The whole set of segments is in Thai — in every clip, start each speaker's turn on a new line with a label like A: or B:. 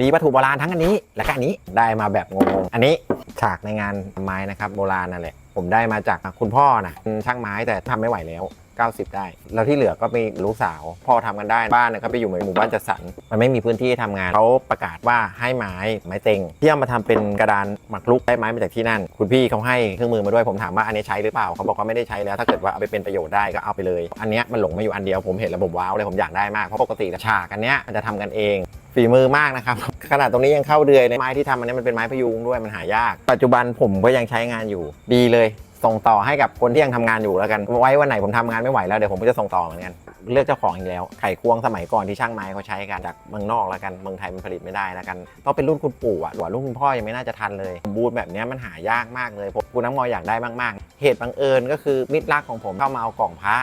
A: มีวัตถุโบราณทั้งอันนี้ และก็อันนี้ได้มาแบบงงๆ อันนี้ฉากในงานไม้นะครับโบราณนั่นแหละ ผมได้มาจากคุณพ่อนะช่างไม้แต่ทำไม่ไหวแล้ว 90 ได้ แล้วที่เหลือก็มีลูกสาวพ่อทำกันได้บ้านเนี่ยเขาไปอยู่ในหมู่บ้านจัดสรรมันไม่มีพื้นที่ทำงานเขาประกาศว่าให้ไม้ไม้เต็งที่เอามาทำเป็นกระดานหมักลุกได้ไม้มาจากที่นั่น คุณพี่เขาให้เครื่องมือมาด้วยผมถามว่าอันนี้ใช้หรือเปล่าเขาบอกว่าไม่ได้ใช้แล้วถ้าเกิดว่าเอาไปเป็นประโยชน์ได้ก็เอาไปเลย อันนี้มันหลงมาอยู่อันเดียวผมเห็นแล้วผมว้าวเลยผมอยากได้มากเพราะปกติฉากอันเนี้ยมันจะทำกันเองฝีมือมากนะครับขนาดตรงนี้ยังเข้าเดือยเลยไม้ที่ทำอันนี้มันเป็นไม้พยุงด้วยมันหายาก ปัจจุบันผมก็ยังใช้งานอยู่ดีเลย ส่งต่อให้กับคนที่ยังทำงานอยู่แล้วกัน ไว้วันไหนผมทำงานไม่ไหวแล้วเดี๋ยวผมก็จะส่งต่อเหมือนกัน เลือกเจ้าของอีกแล้ว ไข่ควงสมัยก่อนที่ช่างไม้เขาใช้กันจากเมืองนอกแล้วกัน เมืองไทยมันผลิตไม่ได้แล้วกันต้องเป็นรุ่นคุณปู่อะหรือรุ่นคุณพ่อยังไม่น่าจะทันเลย บูธแบบนี้มันหายากมากเลยผมคุณน้ำมอยอยากได้มากๆ เหตุบังเอิญก็คือมิตรรักของผมเข้ามาเอากล่องพระ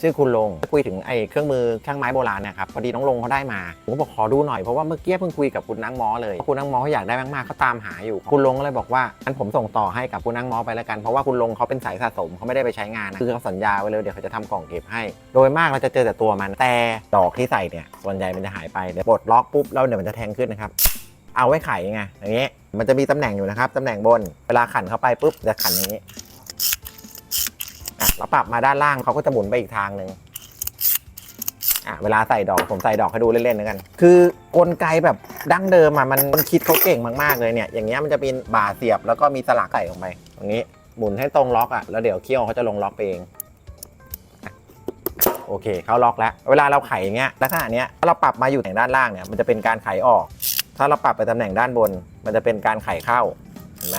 A: ชื่อคุณลงคุยถึงไอ้เครื่องมือช่างไม้โบราณเนะครับพอดีน้องลงเขาได้มาผมก็บอกขอดูหน่อยเพราะว่าเมื่อกี้เพิ่งคุยกับคุณนั่งมอเลยคุณนั่งมอเขาอยากได้มากๆเขาตามหาอยู่ คุณลงก็เลยบอกว่าอันผมส่งต่อให้กับคุณนั่งมอไปแล้วกันเพราะว่าคุณลงเขาเป็นสายสะสมเขาไม่ได้ไปใช้งานนะคือเขาสัญญาไว้เลยเดี๋ยวเขาจะทำกล่องเก็บให้ โดยมากเราจะเจอแต่ตัวมันแต่ดอกที่ใส่เนี่ยส่วนใหญ่มันจะหายไปเดี๋ยวปลดล็อกปุ๊บแล้วเดี๋ยวมันจะแทงขึ้นนะครับเอาไว้ไขไงอย่างนี้ยมันจะมีตำแหน่งอยู่นะครับตำแหน่งบนเวลาขันเข้าไปปุ๊บจะขันอย่างนี้ แล้วปรับมาด้านล่างเขาก็จะหมุนไปอีกทางหนึ่งอะเวลาใส่ดอกผมใส่ดอกให้ดูเล่นๆแล้วกัน คือกลไกแบบดั้งเดิมอะมันมันคิดเขาเก่งมากๆเลยเนี่ยอย่างเงี้ยมันจะเป็นบ่าเสียบแล้วก็มีสลักใส่ลงไปตรงนี้หมุนให้ตรงล็อกอะแล้วเดี๋ยวเคี่ยวเขาจะลงล็อกเองโอเคเขาล็อกแล้ว เวลาเราไขอย่างเงี้ยลักษณะเนี้ยถ้าเราปรับมาอยู่ทางด้านล่างเนี่ยมันจะเป็นการไขออก ถ้าเราปรับไปตำแหน่งด้านบน มันจะเป็นการไขเข้าเห็นไหม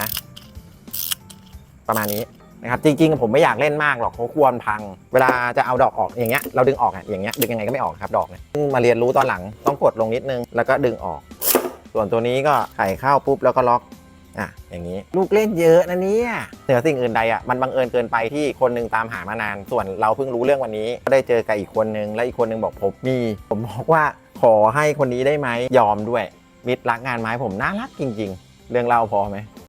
A: ประมาณนี้ นะครับจริงๆ ผมไม่อยากเล่นมากหรอกเพราะควรพัง เวลาจะเอาดอกออกอย่างเงี้ยเราดึงออกอะอย่างเงี้ยดึงยังไงก็ไม่ออกครับดอกเนี่ยมาเรียนรู้ตอนหลังต้องกดลงนิดนึงแล้วก็ดึงออก ส่วนตัวนี้ก็ไขเข้าปุ๊บแล้วก็ล็อกอะอย่างนี้ลูกเล่นเยอะนะเนี่ยเหนือสิ่งอื่นใดอะมันบังเอิญเกินไปที่คนหนึงตามหามานาน ส่วนเราเพิ่งรู้เรื่องวันนี้ ก็ได้เจอกับอีกคนนึงและอีกคนนึงบอกผมมี ผมบอกว่าขอให้คนนี้ได้ไหมยอมด้วยมิตรรักงานไม้ผมน่ารักจริง ๆ เรื่องเล่าพอไหม